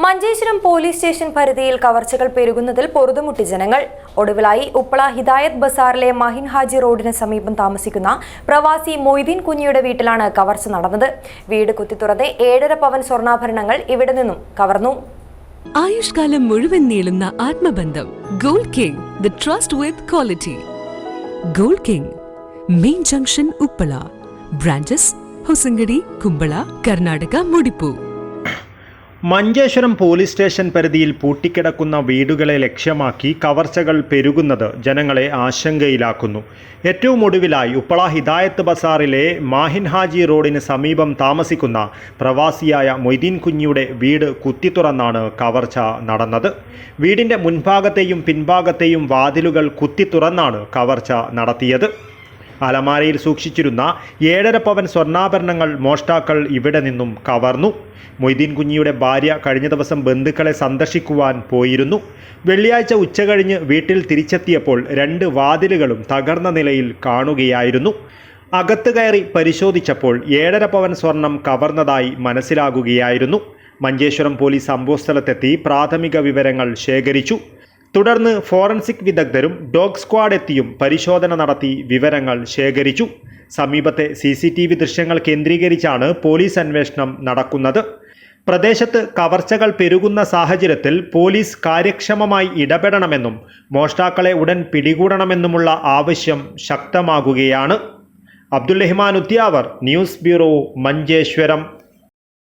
Manjeshwaram police station പരിധിയിൽ കവർച്ചകൾ പെരുകുന്നതിൽ പൊറുതുമുട്ടി ജനങ്ങൾ. ഒടുവിലായി ഉപ്പള ഹിദായത് ബസാറിലെ മഹിൻ ഹാജി റോഡിന് സമീപം താമസിക്കുന്ന പ്രവാസി മൊയ്തീൻ കുഞ്ഞിയുടെ വീട്ടിലാണ് കവർച്ച നടന്നത്. വീട് കുത്തിത്തുറന്ന് ഏഴര പവൻ സ്വർണാഭരണങ്ങൾ ഇവിടെ നിന്നും കവർന്നു. ആയുഷ്കാലം മുഴുവൻ നീളുന്ന ആത്മബന്ധം. Gold king the trust with quality. Gold king main junction Uppala. Branches Hosangadi Kumbla Karnataka മുടിപ്പു. Manjeshwaram police station പരിധിയിൽ പൂട്ടിക്കിടക്കുന്ന വീടുകളെ ലക്ഷ്യമാക്കി കവർച്ചകൾ പെരുകുന്നത് ജനങ്ങളെ ആശങ്കയിലാക്കുന്നു. ഏറ്റവും ഒടുവിലായി ഉപ്പള ഹിദായത്ത് ബസാറിലെ മാഹിൻ ഹാജി റോഡിന് സമീപം താമസിക്കുന്ന പ്രവാസിയായ മൊയ്തീൻ കുഞ്ഞിയുടെ വീട് കുത്തിത്തുറന്നാണ് കവർച്ച നടന്നത്. വീടിന്റെ മുൻഭാഗത്തെയും പിൻഭാഗത്തെയും വാതിലുകൾ കുത്തിത്തുറന്നാണ് കവർച്ച നടത്തിയത്. അലമാരയിൽ സൂക്ഷിച്ചിരുന്ന ഏഴര പവൻ സ്വർണാഭരണങ്ങൾ മോഷ്ടാക്കൾ ഇവിടെ നിന്നും കവർന്നു. മൊയ്തീൻ കുഞ്ഞിയുടെ ഭാര്യ കഴിഞ്ഞ ദിവസം ബന്ധുക്കളെ സന്ദർശിക്കുവാൻ പോയിരുന്നു. വെള്ളിയാഴ്ച ഉച്ചകഴിഞ്ഞ് വീട്ടിൽ തിരിച്ചെത്തിയപ്പോൾ രണ്ട് വാതിലുകളും തകർന്ന നിലയിൽ കാണുകയായിരുന്നു. അകത്ത് കയറി പരിശോധിച്ചപ്പോൾ ഏഴര പവൻ സ്വർണം കവർന്നതായി മനസ്സിലാകുകയായിരുന്നു. മഞ്ചേശ്വരം പോലീസ് സംഭവസ്ഥലത്തെത്തി പ്രാഥമിക വിവരങ്ങൾ ശേഖരിച്ചു. തുടർന്ന് ഫോറൻസിക് വിദഗ്ധരും ഡോഗ് സ്ക്വാഡ് എത്തിയും പരിശോധന നടത്തി വിവരങ്ങൾ ശേഖരിച്ചു. സമീപത്തെ സി സി ടി വി ദൃശ്യങ്ങൾ കേന്ദ്രീകരിച്ചാണ് പോലീസ് അന്വേഷണം നടക്കുന്നത്. പ്രദേശത്ത് കവർച്ചകൾ പെരുകുന്ന സാഹചര്യത്തിൽ പോലീസ് കാര്യക്ഷമമായി ഇടപെടണമെന്നും മോഷ്ടാക്കളെ ഉടൻ പിടികൂടണമെന്നുമുള്ള ആവശ്യം ശക്തമാകുകയാണ്. Abdul Rahman Udyavar news bureau Manjeshwaram.